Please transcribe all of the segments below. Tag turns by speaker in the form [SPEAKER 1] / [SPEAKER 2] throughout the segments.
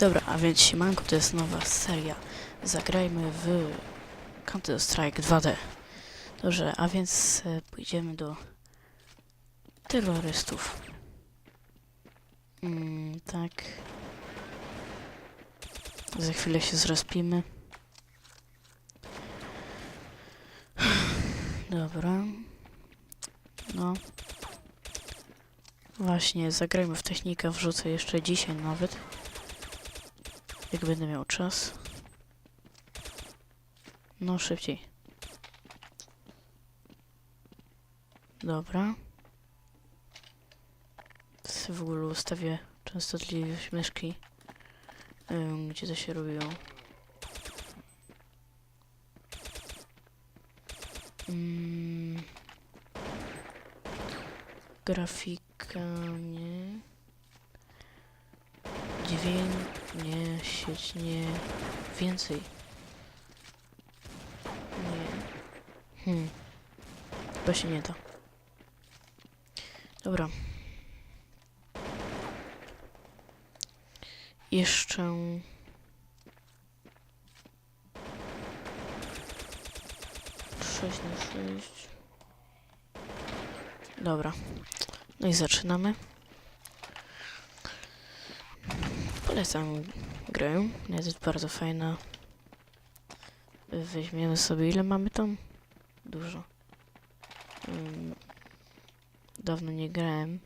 [SPEAKER 1] Dobra, a więc siemanko to jest nowa seria. Zagrajmy w Counter Strike 2D. Dobrze, a więc e, pójdziemy do terrorystów. Mm, tak. Za chwilę się zrespimy. Dobra. No. Właśnie, zagrajmy w technikę, wrzucę jeszcze dzisiaj nawet. Jak będę miał czas. No, szybciej. Dobra. W ogóle ustawię częstotliwość myszki. Gdzie to się robiło? Mm. Grafika nie. Dźwięk nie, sieć nie. Więcej. Nie. Hmm. Chyba się nie da. Dobra. Jeszcze... Sześć na sześć. Dobra. No i zaczynamy. Polecam grę. Jest bardzo fajna. Weźmiemy sobie ile mamy tam? Dużo. Mm, Dawno nie grałem.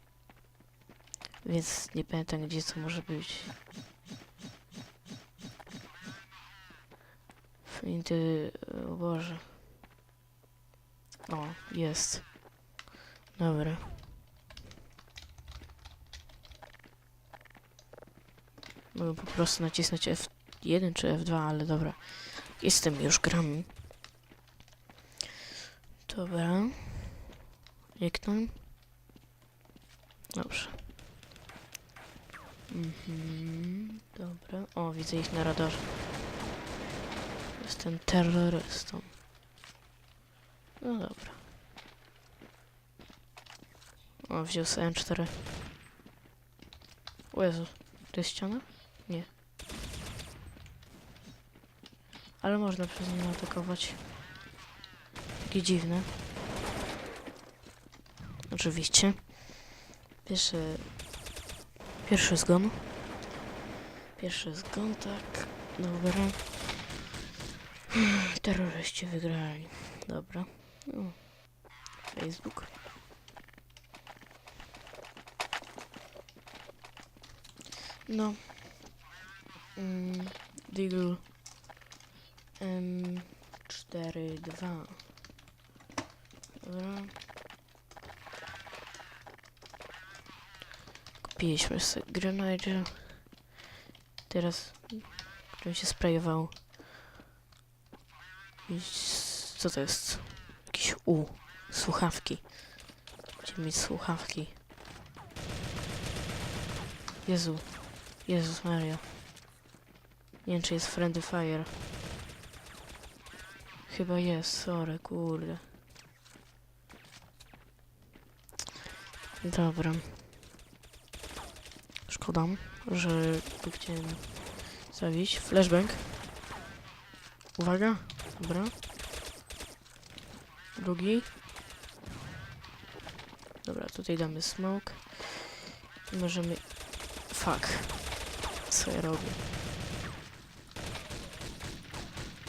[SPEAKER 1] Więc nie pamiętam gdzie co może być. Flinty... O Boże. O, jest. Dobra. Mogę po prostu nacisnąć F1 czy F2, ale dobra. Jestem, już gram. Dobra. Jak tam? Dobrze. Mhm, dobra. O, widzę ich na radarze. Jestem terrorystą. No dobra. O, wziął sobie M4. O Jezu, to jest ściana? Nie. Ale można przez nie atakować. Takie dziwne. Oczywiście. Pierwszy... Pierwszy zgon. Pierwszy zgon, tak. Dobra. Terroryści wygrali. Dobra. O. Facebook. No. Mm, Deagle M42. Dobra. Kupiliśmy sobie Grenade. Teraz bym się sprayował. Co to jest? Jakiś U. Słuchawki. Będziemy mieć słuchawki. Jezu. Jezus Maria. Nie wiem, czy jest Friendly Fire. Chyba jest, sorry, kurde. Dobra. Szkoda, że tu chciałem zabić. Flashbang. Uwaga. Dobra. Drugi. Dobra, tutaj damy smoke. I możemy... Fuck. Co ja robię?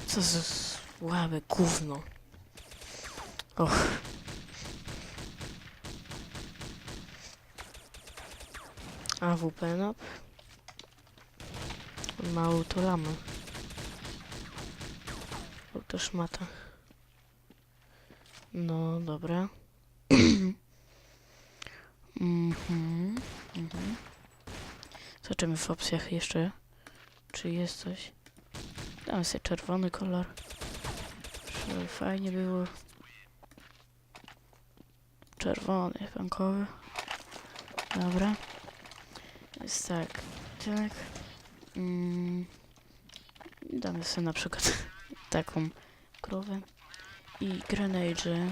[SPEAKER 1] Co za słabe gówno. Och. AWP no. On ma autolamę. O, to szmata. No, dobra. mhm. Mhm. Zobaczymy w opcjach jeszcze, czy jest coś. Damy sobie czerwony kolor. Fajnie było. Czerwony, bankowy. Dobra. Jest tak, tak. Mm. Damy sobie na przykład taką krowę. I grenade.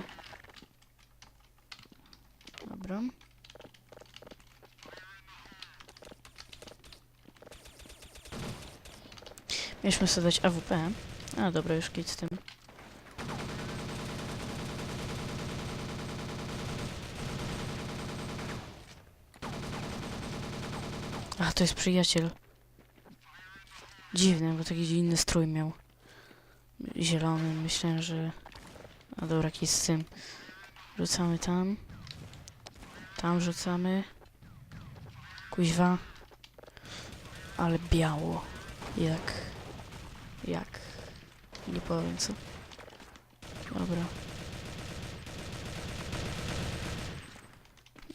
[SPEAKER 1] Dobra. Mieliśmy sobie dać AWP. A dobra, już kit z tym. A, to jest przyjaciel. Dziwny, bo taki inny strój miał. Zielony, myślałem, że... A dobra, jakiś z tym. Rzucamy tam. Tam rzucamy. Kuźwa. Ale biało. Jak... Jak... Nie powiem co. Dobra.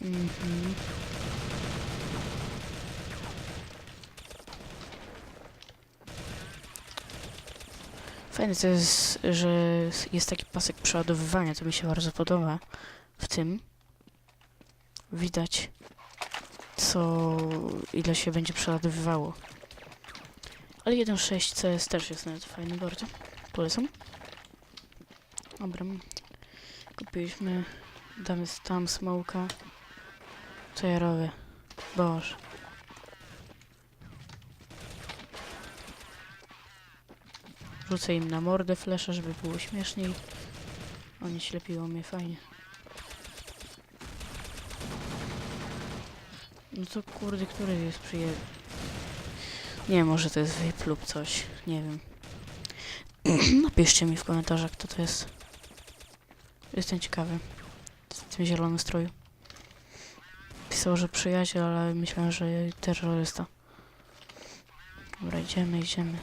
[SPEAKER 1] Mhm. Fajne to jest, że jest taki pasek przeładowywania, to mi się bardzo podoba w tym. Widać, co, ile się będzie przeładowywało. Ale 1.6 CS też jest nawet fajny bardzo. Polecam. Dobra. Kupiliśmy, damy tam smoka. Co ja robię? Boże. Rzucę im na mordę flesza, żeby było śmieszniej. Oni ślepiło mnie fajnie. No to kurde, który jest przyje... Nie, może to jest VIP lub coś. Nie wiem. Napiszcie mi w komentarzach, kto to jest. Jestem ciekawy. W tym zielonym stroju. Pisał, że przyjaciel, ale myślałem, że terrorysta. Dobra, idziemy, idziemy.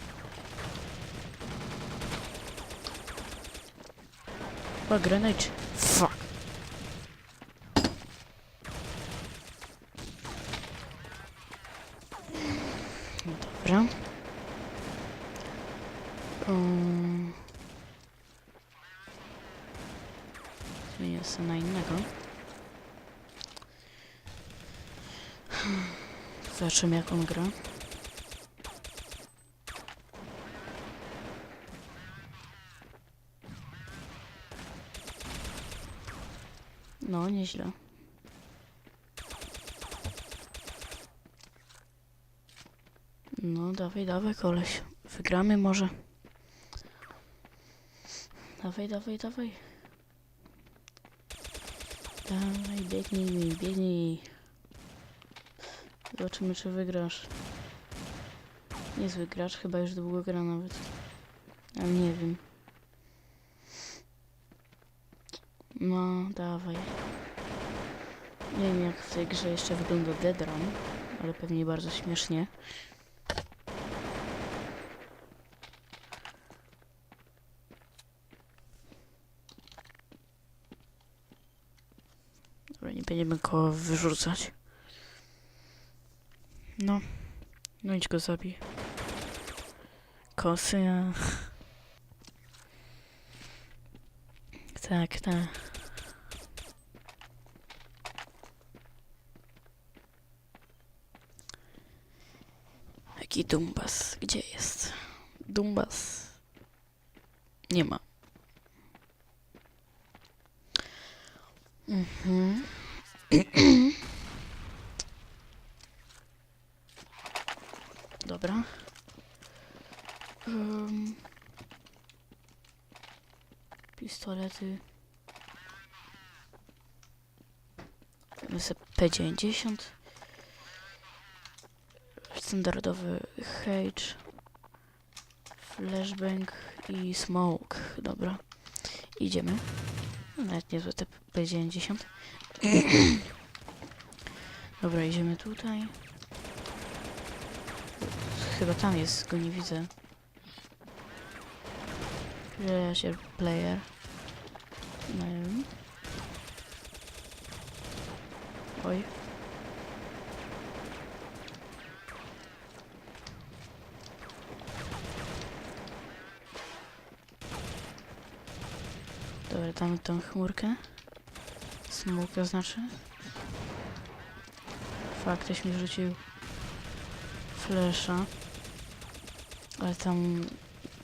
[SPEAKER 1] O, grenade. Fuck. Dobra. Um. Zmienię się na innego. Zobaczymy jak on gra. No, nieźle. No, dawaj, dawaj, koleś. Wygramy może. Dawaj, dawaj, dawaj. Dawaj, biegnij biegnij. Zobaczymy, czy wygrasz. Niezły gracz, chyba już długo gra nawet. Ale nie wiem. No, dawaj. Nie wiem, jak w tej grze jeszcze wygląda Dead Run, ale pewnie bardzo śmiesznie. Dobra, nie będziemy go wyrzucać. No. No idź go zabij. Kosy. Tak, tak. Jaki Dumbas? Gdzie jest? Dumbas. Nie ma. Mhm. Dobra. Um, pistolety. Mamy sobie P90. Standardowy Hedge. Flashbang i Smoke. Dobra. Idziemy. No, Nawet niezłe te P90. Dobra, idziemy tutaj. Chyba tam jest, go nie widzę. Pleasure player. Wiem. Oj. Dobra, damy tą chmurkę. Smoka znaczy. Fakt, ktoś mi rzucił flesza. Ale tam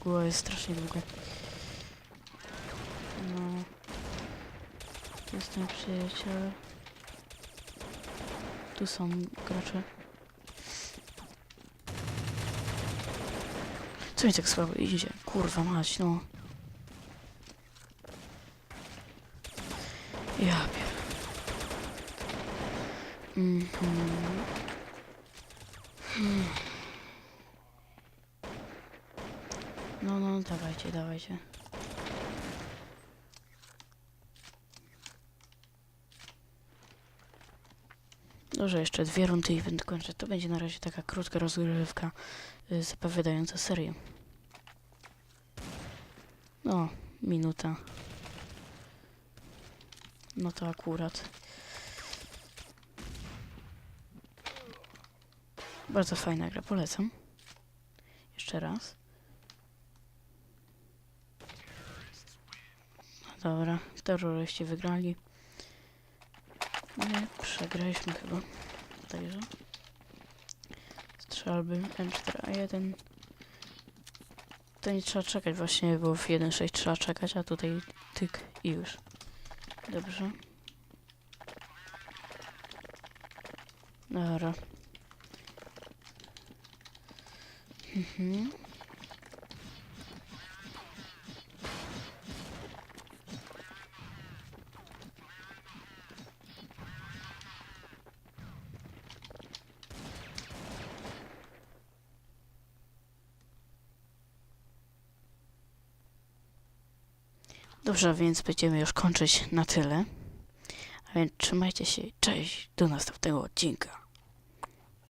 [SPEAKER 1] głowa jest strasznie długa. No. Tu jest ten przyjaciel. Tu są gracze. Co mi tak słabo idzie? Kurwa mać, no. Ja pier... Mhm. Hmm. No, no, dawajcie, dawajcie. Dobrze, jeszcze dwie rundy i będę kończyć. To będzie na razie taka krótka rozgrywka y, zapowiadająca serię. No, minuta. No to akurat. Bardzo fajna gra, polecam. Jeszcze raz. No Dobra, terroryści wygrali. Nie, przegraliśmy chyba. Także. Strzelby M4A1. To nie trzeba czekać właśnie, bo w 1.6 trzeba czekać, a tutaj tyk i już. Dobrze. Dobra. Mhm. Dobrze, więc będziemy już kończyć na tyle. A więc trzymajcie się. Cześć, do następnego odcinka.